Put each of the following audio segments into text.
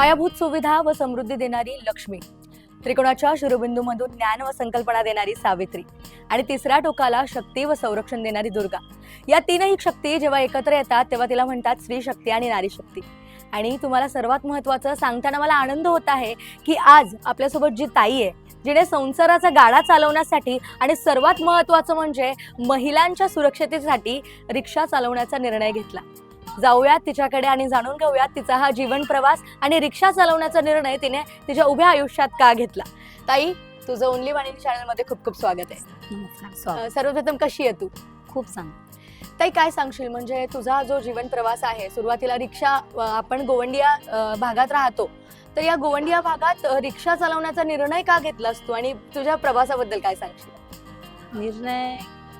पायाभूत सुविधा व समृद्धी देणारी लक्ष्मी. त्रिकोणाच्या शिरोबिंदूमधून ज्ञान व संकल्पना देणारी सावित्री. आणि तिसऱ्या टोकाला शक्ती व संरक्षण देणारी दुर्गा. या तीनही शक्ती जेव्हा एकत्र येतात तेव्हा तिला म्हणतात स्त्री शक्ती आणि नारी शक्ती. आणि तुम्हाला सर्वात महत्वाचं सांगताना मला आनंद होत आहे की आज आपल्यासोबत जी ताई आहे जिने संसाराचा गाडा चालवण्यासाठी आणि सर्वात महत्वाचं म्हणजे महिलांच्या सुरक्षतेसाठी रिक्षा चालवण्याचा निर्णय घेतला. जाऊयात तिच्याकडे आणि जाणून घेऊयात तिचा हा जीवन प्रवास आणि रिक्षा चालवण्याचा निर्णय तिने तिच्या उभ्या आयुष्यात का घेतला. ताई तुझं ओनली वाणी चॅनलमध्ये खूप खूप स्वागत आहे. सर्वप्रथम कशी आहे तू? खूप सांग ताई काय सांगशील? म्हणजे तुझा जो जीवन प्रवास आहे सुरुवातीला रिक्षा आपण गोवंडिया भागात राहतो. तर या गोवंडिया भागात रिक्षा चालवण्याचा निर्णय का घेतलास तू आणि तुझ्या प्रवासाबद्दल काय सांगशील? निर्णय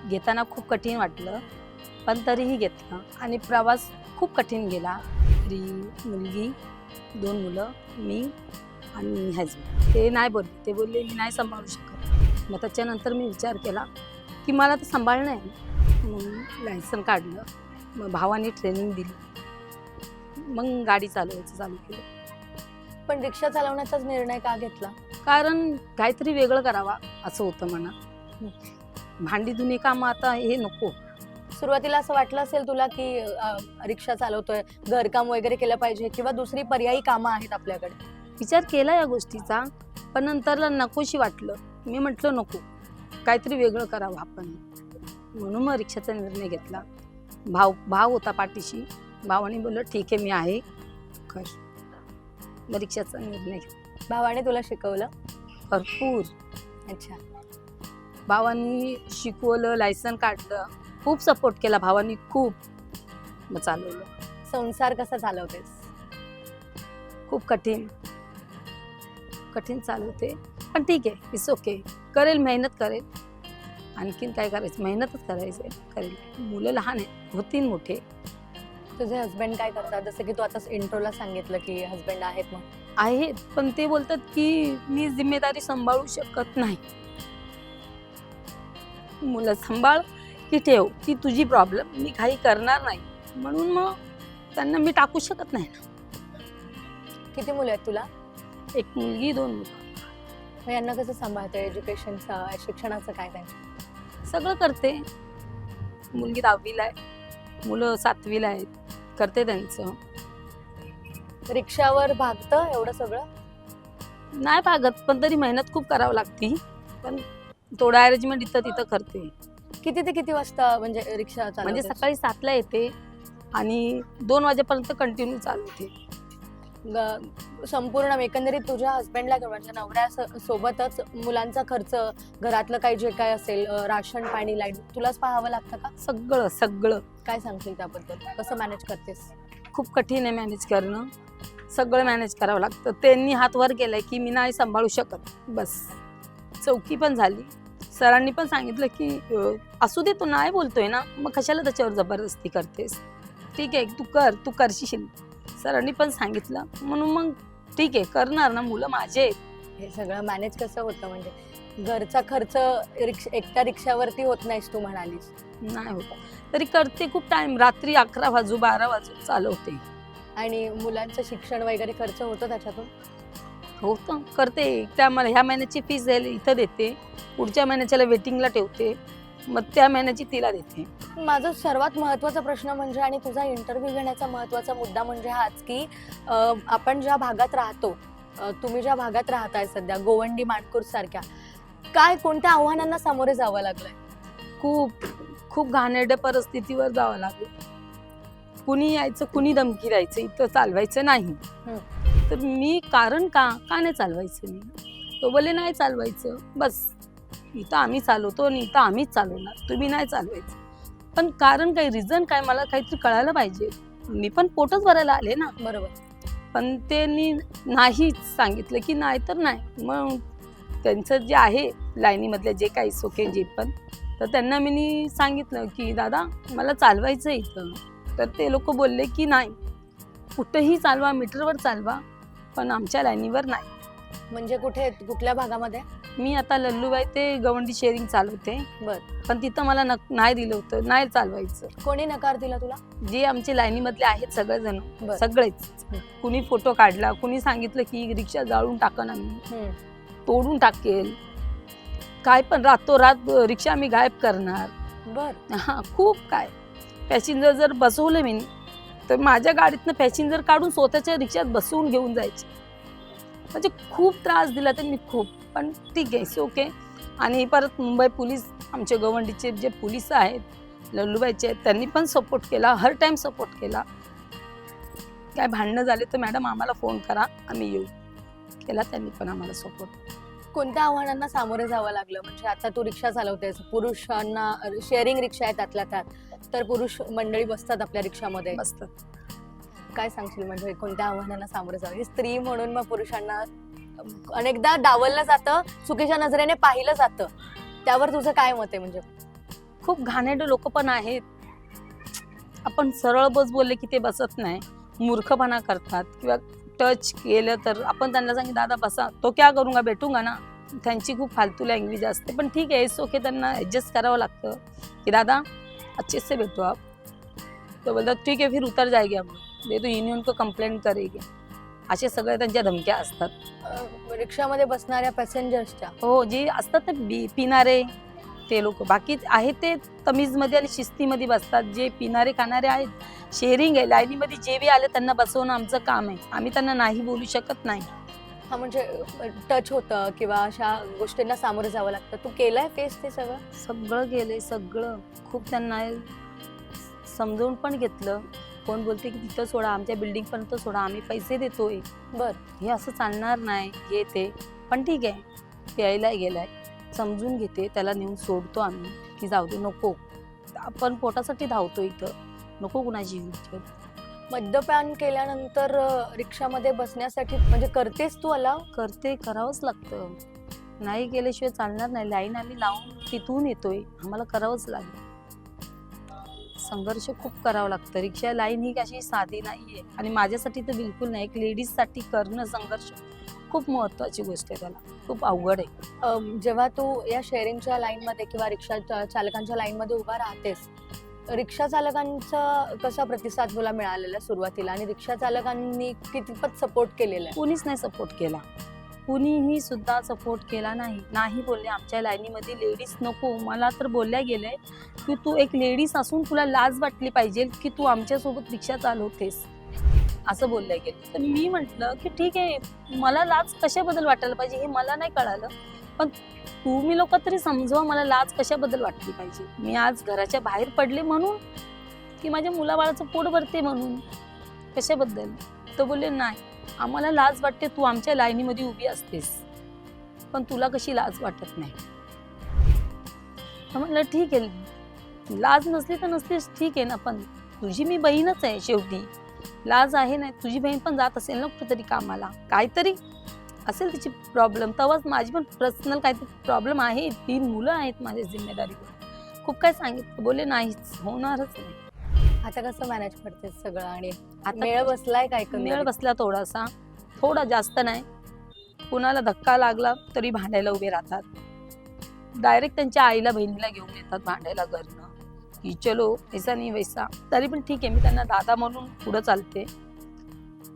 घेताना खूप कठीण वाटलं. पण तरीही घेतलं. आणि प्रवास खूप कठीण गेला. घरी मुलगी दोन मुलं मी आणि हजबंड ते नाही बोलले. ते बोलले मी नाही सांभाळू शकत. मग त्याच्यानंतर मी विचार केला की मला तर सांभाळणं आहे. मग लायसन काढलं. मग भावाने ट्रेनिंग दिली. मग गाडी चालवायचं चालू केलं. पण रिक्षा चालवण्याचाच निर्णय का घेतला? कारण काहीतरी वेगळं करावा असं होतं मनात भांडी धुणे कामं आता हे नको. सुरुवातीला असं वाटलं असेल तुला की अं, रिक्षा चालवतोय घरकाम वगैरे केलं पाहिजे किंवा दुसरी पर्यायी कामं आहेत आपल्याकडे? विचार केला या गोष्टीचा पण नंतरला नकोशी वाटलं. मी म्हटलं नको काहीतरी वेगळं करावं आपण. म्हणून मग रिक्षाचा निर्णय घेतला. भाव भाव होता पाठीशी. भावाने बोललं ठीक आहे मी आहे. कर मग रिक्षाचा निर्णय घेतला. भावाने तुला शिकवलं? भरपूर. अच्छा. भावानी शिकवलं लायसन काढलं. खूप सपोर्ट केला भावानी खूप. मग चालवलं. संसार कसा चालवतेस? खूप कठीण. कठीण चालवते. पण ठीक आहे इट्स ओके करेल मेहनत करेल. आणखीन काय करायचं? मेहनतच करायचं करेल. मुलं लहान आहेत होतीन मोठे. तुझे हस्बंड काय करतात? जसं की तू आता इंट्रोला सांगितलं की हस्बंड आहेत मग आहेत पण ते बोलतात की मी जिम्मेदारी सांभाळू शकत नाही. मुलं सांभाळ. की ठेव ती तुझी प्रॉब्लेम मी काही करणार नाही. म्हणून मग त्यांना मी टाकू शकत नाही ना. किती मुलं आहेत तुला? एक मुलगी दोन मुलं. मग यांना कसं सांभाळतं? एज्युकेशनचं शिक्षणाचं काय त्यांचं सगळं करते. मुलगी दहावीला आहे. मुलं सातवीला आहेत. करते त्यांचं. रिक्षावर भागतं एवढं सगळं? नाही भागत पण तरी मेहनत खूप करावं लागती. पण थोडं अरेंजमेंट इथं तिथं करते. किती ते किती वाजता म्हणजे रिक्षा म्हणजे चालवतेस? सकाळी सातला येते आणि दोन वाजेपर्यंत कंटिन्यू चालवते ग- संपूर्ण एकंदरीत तुझ्या हस्बंडला किंवा तुझ्या नवऱ्या स- सोबतच मुलांचा खर्च घरातलं काही जे काय असेल अं, राशन पाणी लाइट तुलाच पाहावं लागतं का? सगळं सगळं. काय सांगशील त्याबद्दल? कसं मॅनेज करतेस? खूप कठीण आहे मॅनेज करणं. सगळं मॅनेज करावं लागतं. त्यांनी हात वर केलाय की मी नाही सांभाळू शकत. बस. चौकी पण झाली. सरांनी पण सांगितलं की असू दे तू नाही बोलतोय ना मग कशाला त्याच्यावर जबरदस्ती करतेस? ठीक आहे तू कर तू करशील. सरांनी पण सांगितलं. म्हणून मग ठीक आहे करणार ना मुलं माझे. हे सगळं मॅनेज कसं होतं म्हणजे घरचा खर्च रिक्षा एकट्या रिक्षावरती होत नाहीस तू म्हणालीस. नाही होत. तरी करते खूप टाइम रात्री अकरा वाजू बारा वाजू चालवते. आणि मुलांचं शिक्षण वगैरे खर्च होतो त्याच्यातून? होतं करते. त्या मला ह्या महिन्याची फीस द्यायला इथं देते. पुढच्या महिन्याच्याला वेटिंगला ठेवते. मग त्या महिन्याची तिला देते. माझा सर्वात महत्त्वाचा प्रश्न म्हणजे आणि तुझा इंटरव्ह्यू घेण्याचा महत्त्वाचा मुद्दा म्हणजे हाच की अं, आपण ज्या भागात राहतो अं, तुम्ही ज्या भागात राहताय सध्या गोवंडी माणकूर सारख्या काय कोणत्या आव्हानांना सामोरे जावं लागलंय? खूप खूप घाणेरड्या परिस्थितीवर जावं लागलं. कुणी यायचं कुणी धमकी द्यायचं इथं चालवायचं नाही. तर मी कारण का? का नाही चालवायचं मी? तो बोले नाही चालवायचं. बस. इथं आम्ही चालवतो आणि इथं आम्हीच चालवणार. तुम्ही नाही चालवायचं. पण कारण काही रिझन काय मला काहीतरी कळायला पाहिजे. मी पण पोटच भरायला आले ना. बरोबर. पण त्यांनी नाहीच सांगितलं की नाही तर नाही. मग त्यांचं जे आहे लाईनीमधले जे काही सोके जे पण तर त्यांना मी सांगितलं की दादा मला चालवायचं आहे इथं. तर ते लोक बोलले की नाही. कुठंही चालवा मीटरवर चालवा. पण आमच्या लाईनीवर नाही. म्हणजे कुठे कुठल्या भागामध्ये? मी आता लल्लूबाई ते गवंडी शेअरिंग चालवते. बर. पण तिथं मला नक- नाही दिलं होतं नाही चालवायचं. कोणी नकार दिला तुला? जे आमचे लाईनीमधले आहेत सगळेजण बर. सगळेच. हं. कुणी फोटो काढला कुणी सांगितलं की रिक्षा जाळून टाकन आम्ही तोडून टाकेल. काय पण रातोरात रिक्षा आम्ही गायब करणार. बर. हा खूप काय. पॅसेंजर जर बसवलं मी तर माझ्या गाडीतनं पॅसेंजर काढून स्वतःच्या रिक्षात बसवून घेऊन जायचे. म्हणजे खूप त्रास दिला त्यांनी खूप. पण ठीक आहे ओके आणि परत मुंबई पोलीस आमचे गवंडीचे जे पोलीस आहेत लल्लूबाईचे आहेत त्यांनी पण सपोर्ट केला हर टाइम सपोर्ट केला. काय भांडणं झाले तर मॅडम आम्हाला फोन करा आम्ही येऊ. केला त्यांनी पण आम्हाला सपोर्ट कोणत्या आव्हानांना सामोरे जावं लागलं? म्हणजे आता तू रिक्षा चालवतेस पुरुषांना शेअरिंग रिक्षा आहे त्यातल्या त्यात तर पुरुष मंडळी बसतात आपल्या रिक्षामध्ये. मस्त काय सांगशील? म्हणजे कोणत्या आव्हानांना सामोरे जावं? ही स्त्री म्हणून मग पुरुषांना अनेकदा डावललं जातं चुकीच्या नजरेने पाहिलं जातं. त्यावर तुझं काय मत आहे म्हणजे? खूप घाणेरडे लोक पण आहेत. आपण सरळ बस बोलले की ते बसत नाही. मूर्खपणा करतात किंवा टच केलं तर आपण त्यांना सांगितलं दादा बसा. तो क्या करूंगा? भेटूंगा ना. त्यांची खूप फालतू लँग्वेज असते. पण ठीक आहे ओके त्यांना ॲडजस्ट करावं लागतं. की दादा अच्छे से बैठो आप. तो बोलतात ठीक आहे फिर उतर जाएगी हम ये तो युनियन को कंप्लेंट करेगी. असे सगळे त्यांच्या धमक्या असतात. रिक्षामध्ये बसणाऱ्या पॅसेंजर्सच्या हो जे असतात ना बी पिणारे. ते लोक. बाकी आहे ते तमीजमध्ये आणि शिस्तीमध्ये बसतात. जे पिणारे खाणारे आहेत शेअरिंग आहे लाईनीमध्ये जे बी आले त्यांना बसवणं आमचं काम आहे. आम्ही त्यांना नाही बोलू शकत नाही. हा म्हणजे टच होतं किंवा अशा गोष्टींना सामोरे जावं लागतं. तू केलंय फेस ते सगळं? सगळं गेलंय सगळं. खूप त्यांना समजवून पण घेतलं. कोण बोलते की तिथं सोडा आमच्या बिल्डिंग पर्यंत सोडा आम्ही पैसे देतोय. बर. हे असं चालणार नाही हे ते. पण ठीक आहे प्यायला गेलाय. समजून घेते त्याला नेऊन सोडतो आम्ही की जाऊ दे नको. आपण पोटासाठी धावतो इथं. नको कुणाची. मद्यपान केल्यानंतर रिक्षामध्ये बसण्यासाठी म्हणजे करतेस तू अलाव? करते करावंच लागतं. नाही केल्याशिवाय चालणार नाही. लाईन आम्ही लावून तिथून येतोय. आम्हाला करावंच लागेल. संघर्ष खूप करावा लागतं. रिक्षा लाईन ही कशी साधी नाहीये. आणि माझ्यासाठी तर बिलकुल नाही. एक लेडीजसाठी करणं संघर्ष. खूप महत्वाची गोष्ट आहे त्याला. खूप अवघड आहे. जेव्हा तू या शेअरिंगच्या लाईनमध्ये किंवा रिक्षा चालकांच्या लाईनमध्ये उभा राहतेस रिक्षा चालकांचा कसा प्रतिसाद तुला मिळालेला सुरुवातीला? आणि रिक्षा चालकांनी कितपत सपोर्ट केलेला आहे? कुणीच नाही सपोर्ट केला. कुणीही सुद्धा सपोर्ट केला नाही. नाही बोलले आमच्या लाईनीमध्ये लेडीज नको. मला तर बोलल्या गेलंय की तू एक लेडीज असून तुला लाज वाटली पाहिजे की तू आमच्यासोबत रिक्षा चालवतेस. असं बोललं गेलं तर. मी म्हटलं की ठीक आहे मला लाज कशाबद्दल वाटायला पाहिजे हे मला नाही कळालं. पण तुम्ही लोक तरी समजवा मला लाज कशाबद्दल वाटली पाहिजे? मी आज घराच्या बाहेर पडले म्हणून की माझ्या मुलाबाळाचं पोट भरते म्हणून? कशाबद्दल? तर बोलले नाही आम्हाला लाज वाटते तू आमच्या लाईनीमध्ये उभी असतेस. पण तुला कशी लाज वाटत नाही? तर म्हटलं ठीक आहे. लाज नसली तर नसलीच ठीक आहे ना पण तुझी मी बहीणच आहे शेवटी. लाज आहे ना तुझी बहीण पण जात असेल ना कुठेतरी कामाला. काहीतरी असेल तिची प्रॉब्लेम तेव्हाच माझी पण पर्सनल काहीतरी प्रॉब्लेम आहे. तीन मुलं आहेत माझ्या जिम्मेदारीवर. खूप काय सांगितलं. बोले नाहीच होणारच नाही. आता कसं मॅनेज करतेस सगळं? आणि आता मेळ बसलाय काय मेळ बसला थोडासा. थोडा जास्त नाही. कुणाला धक्का लागला तरी भांडायला उभे राहतात. डायरेक्ट त्यांच्या आईला बहिणीला घेऊन येतात भांडायला घरनं की चलो ऐसा नाही वैसा. तरी पण ठीक आहे मी त्यांना दादा म्हणून पुढं चालते.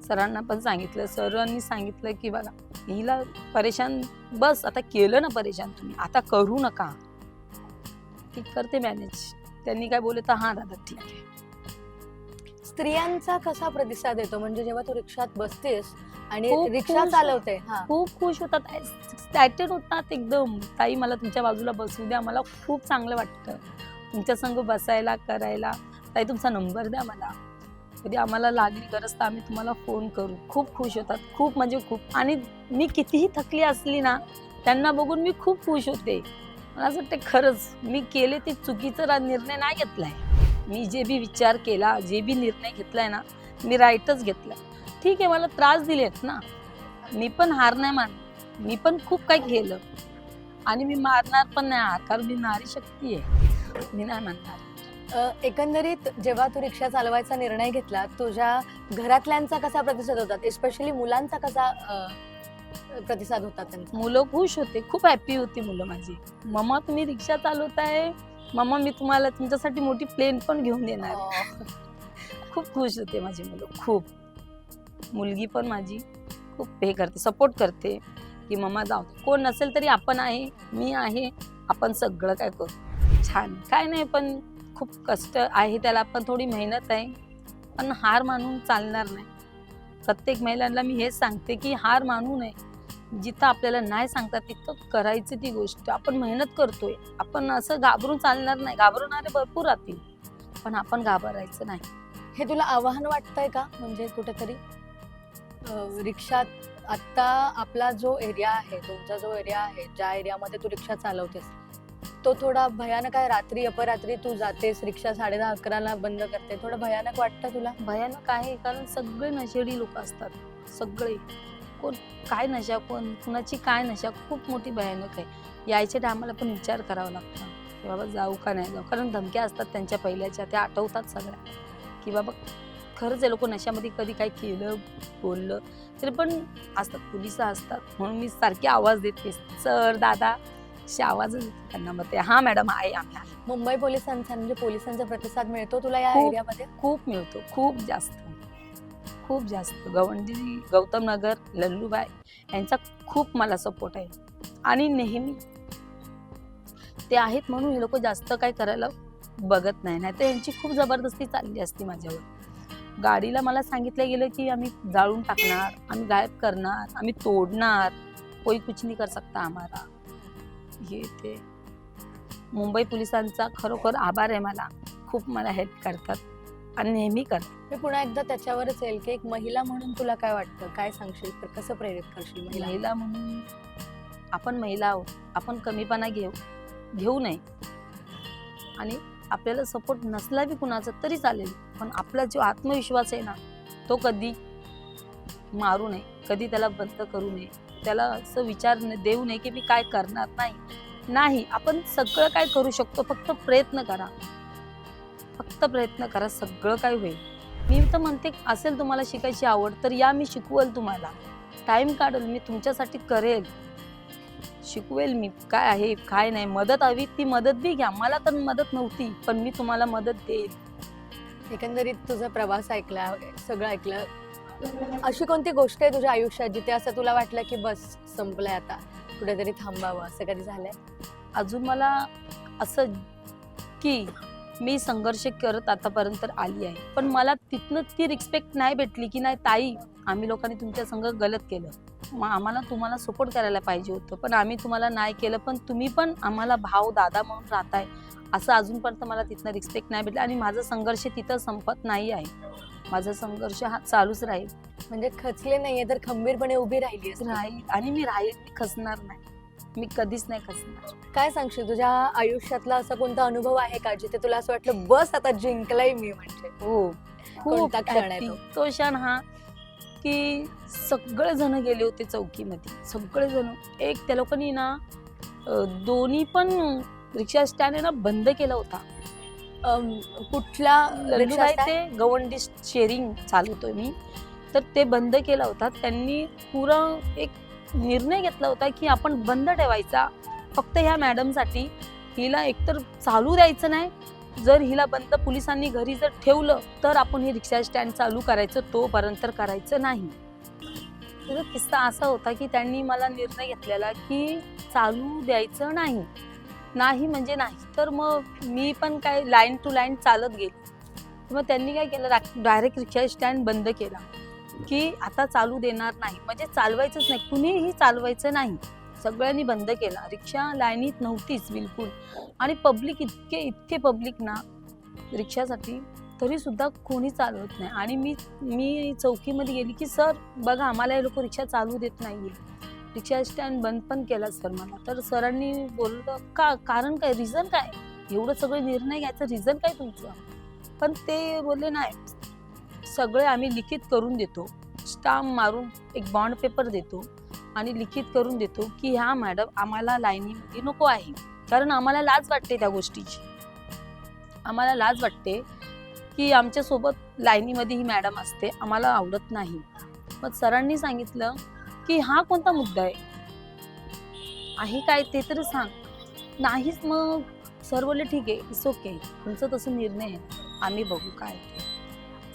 सरांना पण सांगितलं सरांनी सांगितलं की बघा हिला परेशान बस आता केलं ना परेशान तुम्ही आता करू नका. ती करते मॅनेज त्यांनी काय बोलले तर हां दादा ठीक आहे. स्त्रियांचा कसा प्रतिसाद येतो? म्हणजे जेव्हा तू रिक्षात बसतेस आणि खूप रिक्षा खुश. चालवते हा. खूप खुश होतात. एक्सायटेड होतात एकदम. ताई मला तुमच्या बाजूला बसू द्या मला खूप चांगलं वाटतं. तुमच्या संग बसायला करायला. ताई तुमचा नंबर द्या मला. कधी आम्हाला लागली गरज तर आम्ही तुम्हाला फोन करू. खूप खुश होतात. खूप म्हणजे खूप. आणि मी कितीही थकली असली ना त्यांना बघून मी खूप खुश होते. मला असं वाटतं खरंच मी केले ते चुकीचा निर्णय नाही घेतलाय. मी जे बी विचार केला जे बी निर्णय घेतलाय ना मी राईटच घेतला. ठीक आहे मला त्रास दिलेत ना. मी पण हार नाही मान मी पण खूप काही केलं. आणि मी मारणार पण नाही. हार कारण मी नारी शक्ती आहे. मी नाही अ, एकंदरीत जेव्हा तू रिक्षा चालवायचा निर्णय घेतला तुझ्या घरातल्यांचा कसा प्रतिसाद होता? एस्पेशली मुलांचा कसा प्रतिसाद होता त्यांचा? मुलं खुश होते खूप हॅपी होती मुलं माझी. मम्मा तुम्ही रिक्षा चालवताय? मम्मा मी तुम्हाला तुमच्यासाठी मोठी प्लेन पण घेऊन देणार. अं, खूप खुश होते माझी मुलं खूप. मुलगी पण माझी खूप हे करते सपोर्ट करते की मम्मा जाऊ. कोण नसेल तरी आपण आहे मी आहे आपण सगळं काय करू? छान. काय नाही पण खूप कष्ट आहे त्याला पण थोडी मेहनत आहे. पण हार मानून चालणार नाही. प्रत्येक महिलांना मी हेच सांगते की हार मानू नये. जिथं आपल्याला नाही सांगतात तिथं करायची ती गोष्ट. आपण मेहनत करतोय. आपण असं घाबरून चालणार नाही. घाबरणारे भरपूर राहतील. पण आपण घाबरायचं नाही. हे तुला आव्हान वाटतंय का? म्हणजे कुठेतरी? रिक्षात आत्ता आपला जो एरिया आहे तुमचा जो एरिया आहे ज्या एरियामध्ये तू रिक्षा चालवतेस तो थोडा भयानक आहे. रात्री अपरात्री तू जातेस. रिक्षा साडे दहा अकराला बंद करते. थोडं भयानक वाटतं तुला? भयानक आहे कारण सगळे नशेडी लोक असतात. सगळे. कोण काय नशा कोण कुणाची काय नशा खूप मोठी भयानक आहे. यायच्या टायमाला पण विचार करावा लागतो. की बाबा जाऊ का नाही जाऊ? कारण धमक्या असतात त्यांच्या पहिल्याच्या त्या आठवतात सगळ्या. की बाबा खरंच हे लोक नशामध्ये कधी काय केलं बोललं तरी पण असतात. पोलीस असतात. म्हणून मी सारखी आवाज देते सर दादा असे आवाजच त्यांना मग ते हा मॅडम आहे आम्ही. आहे मुंबई पोलिसांचा म्हणजे पोलिसांचा प्रतिसाद मिळतो तुला या खूप. एरियामध्ये? खूप मिळतो खूप जास्त. खूप जास्त. गवंडी गौतम नगर लल्लूबाई यांचा खूप मला सपोर्ट आहे. आणि नेहमी ते आहेत म्हणून हे लोक जास्त काय करायला बघत नाही. नाही तर यांची खूप जबरदस्ती चालली असती माझ्यावर. गाडीला मला सांगितलं गेलं की आम्ही जाळून टाकणार आम्ही गायब करणार आम्ही तोडणार. कोई कुछ नाही कर सकता आम्हाला हे ते. मुंबई पोलिसांचा खरोखर आभार आहे मला. खूप मला हेल्प करतात आणि नेहमी करतात. मी पुन्हा एकदा त्याच्यावरच येईल की एक महिला म्हणून तुला काय वाटतं? काय सांगशील? तर कसं प्रेरित करशील महिला? महिला म्हणून आपण महिला आहोत. आपण कमीपणा घेऊ घेऊ नये. आणि आपल्याला सपोर्ट नसला बी कुणाचा तरी चालेल. पण आपला जो आत्मविश्वास आहे ना तो कधी मारू नये. कधी त्याला बंद करू नये. त्याला असं विचार देऊ नये की मी काय करणार नाही. नाही आपण सगळं काय करू शकतो फक्त प्रयत्न करा. फक्त प्रयत्न करा सगळं काय होईल. मी तर म्हणते असेल तुम्हाला शिकायची आवड तर या मी शिकवेल तुम्हाला. टाईम काढेल मी तुमच्यासाठी करेल. शिकवेल मी काय आहे काय नाही. मदत हवी ती मदत बी घ्या. मला तर मदत नव्हती पण मी तुम्हाला मदत देईल. एकंदरीत तुझा प्रवास ऐकला सगळं ऐकलं अशी कोणती गोष्ट आहे तुझ्या आयुष्यात जिथे असं तुला वाटलं की बस संपलंय आता? कुठेतरी थांबावं असं कधी झालंय? अजून मला असं की मी संघर्ष करत आतापर्यंत आली आहे. पण मला तिथनं ती रिस्पेक्ट नाही भेटली की नाही ताई आम्ही लोकांनी तुमच्या संघ गलत केलं. मग आम्हाला तुम्हाला सपोर्ट करायला पाहिजे होतं. पण आम्ही तुम्हाला नाही केलं पण तुम्ही पण आम्हाला भाऊ दादा म्हणून राहताय. असं अजूनपर्यंत मला तिथनं रिस्पेक्ट नाही भेटलं आणि माझा संघर्ष तिथं संपत नाही आहे. माझा संघर्ष हा चालूच राहील. म्हणजे खचले नाहीये तर खंबीरपणे उभी राहिली. राहील. आणि मी राहील मी खचणार नाही. मी कधीच नाही खचणार. काय सांगशील तुझ्या आयुष्यातला असा कोणता अनुभव आहे का जिथे तुला असं वाटलं बस आता जिंकलाय मी म्हणजे? हो. खूप कोणता क्षण आहे happy. तो? तो क्षण हा की सगळे जण गेले होते चौकीमध्ये. सगळे जण एक त्या लोकांनी ना अं, दोन्ही पण रिक्षा स्टँड आहे ना बंद केला होता. कुठला रिक्षा लल्लूबाई stand? ते गवंडी शेअरिंग चालवतोय मी. तर ते बंद केला होता. त्यांनी पुरा एक निर्णय घेतला होता की आपण बंद ठेवायचा. फक्त ह्या मॅडमसाठी. हिला एकतर चालू द्यायचं नाही. जर हिला बंद पोलिसांनी घरी जर ठेवलं तर आपण ही रिक्षा स्टँड चालू करायचं तोपर्यंत करायचं नाही. त्याचा किस्सा असा होता की त्यांनी मला निर्णय घेतलेला की चालू द्यायचं नाही. नाही म्हणजे नाही. तर मग मी पण काय लाईन टू लाईन चालत गेली. मग त्यांनी काय केलं डायरेक्ट रिक्षा स्टँड बंद केला. की आता चालू देणार नाही. म्हणजे चालवायचंच नाही. कुणीही चालवायचं नाही. सगळ्यांनी बंद केला. रिक्षा लाईनीत नव्हतीच बिलकुल. आणि पब्लिक इतके इतके पब्लिक ना रिक्षासाठी तरी सुद्धा कोणी चालवत नाही. आणि मी मी चौकीमध्ये गेली की सर बघा आम्हाला हे लोक रिक्षा चालू देत नाही आहे रिक्षा स्टँड बंद पण केला सर मला. तर सरांनी बोललं का कारण काय? रिझन काय? एवढं सगळं निर्णय घ्यायचं रिझन काय तुमचं? पण ते बोलले नाही. सगळे आम्ही लिखित करून देतो. स्टाम्प मारून एक बॉन्ड पेपर देतो आणि लिखित करून देतो की ह्या मॅडम आम्हाला लाईनीमध्ये नको आहे. कारण आम्हाला लाज वाटते त्या गोष्टीची. आम्हाला लाज वाटते की आमच्यासोबत लाईनीमध्ये ही मॅडम असते. आम्हाला आवडत नाही. मग सरांनी सांगितलं की हा कोणता मुद्दा आहे? आहे काय ते तरी सांग. नाहीच मग. सर बोलले ठीक आहे इट्स ओके तुमचं तसं निर्णय आहे. आम्ही बघू काय ते.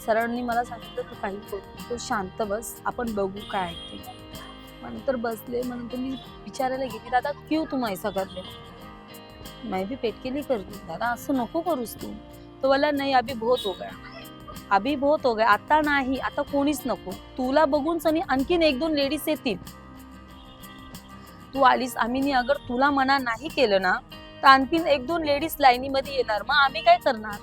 सरांनी मला सांगितलं तू काही करू शांत बस. आपण बघू काय ते. नंतर बसले. मग नंतर मी विचारायला गेली दादा क्यू तुम ऐसा करले रहे मैं भी पेट के लिए कर दादा असं नको करूस तू. तो बोला नाही अभी बहुत हो गया. हबीब बहुत हो गया आता नाही आता कोणीच नको. तुला बघून सनी आणखीन एक दोन लेडीज येतील. तू आलीस आम्ही अगर तुला मना नाही केलं ना तर आणखीन एक दोन लेडीज लाईनीमध्ये येणार. मग आम्ही काय करणार?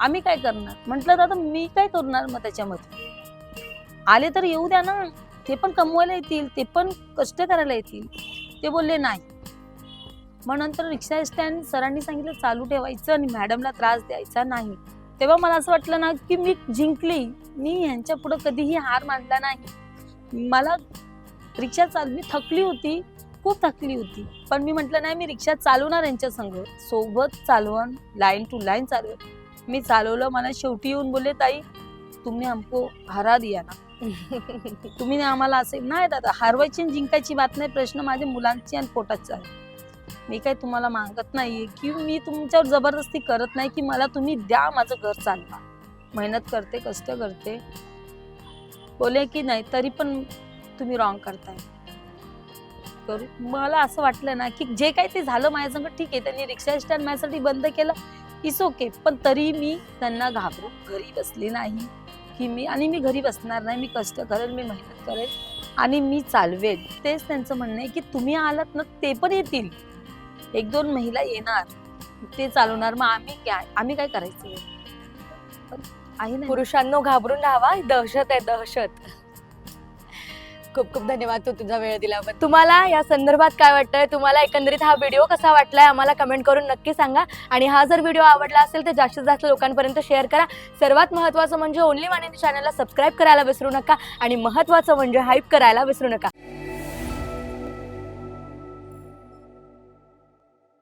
आम्ही काय करणार? म्हटलं दादा मी काय करणार मग त्याच्यामध्ये? आले तर येऊ द्या ना. ते पण कमवायला येतील ते पण कष्ट करायला येतील. ते बोलले नाही. मग नंतर रिक्षा स्टँड सरांनी सांगितलं चालू ठेवायचं आणि मॅडमला त्रास द्यायचा नाही. तेव्हा मला असं वाटलं ना की मी जिंकली. मी ह्यांच्या पुढे कधीही हार मानला नाही. मला रिक्षा चाल मी थकली होती खूप थकली होती. पण मी म्हटलं नाही मी रिक्षा चालवणार यांच्या संग. सोबत चालवण लाईन टू लाईन चालवण. मी चालवलं. मला शेवटी येऊन बोलले ताई तुम्ही हमको हरा दिया ना. तुम्ही आम्हाला असे नाही दादा हरवायची आणि जिंकायची बात नाही. प्रश्न माझ्या मुलांची आणि पोटाचा आहे मी काय तुम्हाला मागत नाहीये की मी तुमच्यावर जबरदस्ती करत नाही की मला तुम्ही द्या माझं घर चालवा. मेहनत करते कष्ट करते. बोले की नाही तरी पण तुम्ही रॉंग करताय. करू मला असं वाटलं ना की जे काही ते झालं माझ्यासंग ठीक आहे त्यांनी रिक्षा स्टँड माझ्यासाठी बंद केलं इस ओके पण तरी मी त्यांना घाबरून घरी बसली नाही की मी आणि मी घरी बसणार नाही मी कष्ट करेल मी मेहनत करेल आणि मी चालवेल. तेच त्यांचं म्हणणं आहे की तुम्ही आलात ना ते पण येतील. एक दोन महिला येणार ते चालवणार. मग आम्ही काय आम्ही काय करायचं? पण आहे ना? पुरुषांनो घाबरून राहावा. दहशत आहे दहशत. खूप खूप धन्यवाद तू तुझा वेळ दिल्याबद्दल. तुम्हाला या संदर्भात काय वाटतंय? तुम्हाला एकंदरीत हा व्हिडिओ कसा वाटलाय? आम्हाला कमेंट करून नक्की सांगा. आणि हा जर व्हिडिओ आवडला असेल तर जास्तीत जास्त लोकांपर्यंत शेअर करा. सर्वात महत्त्वाचं म्हणजे ओनली मानिनी चॅनलला सबस्क्राईब करायला विसरू नका. आणि महत्त्वाचं म्हणजे हाईप करायला विसरू नका.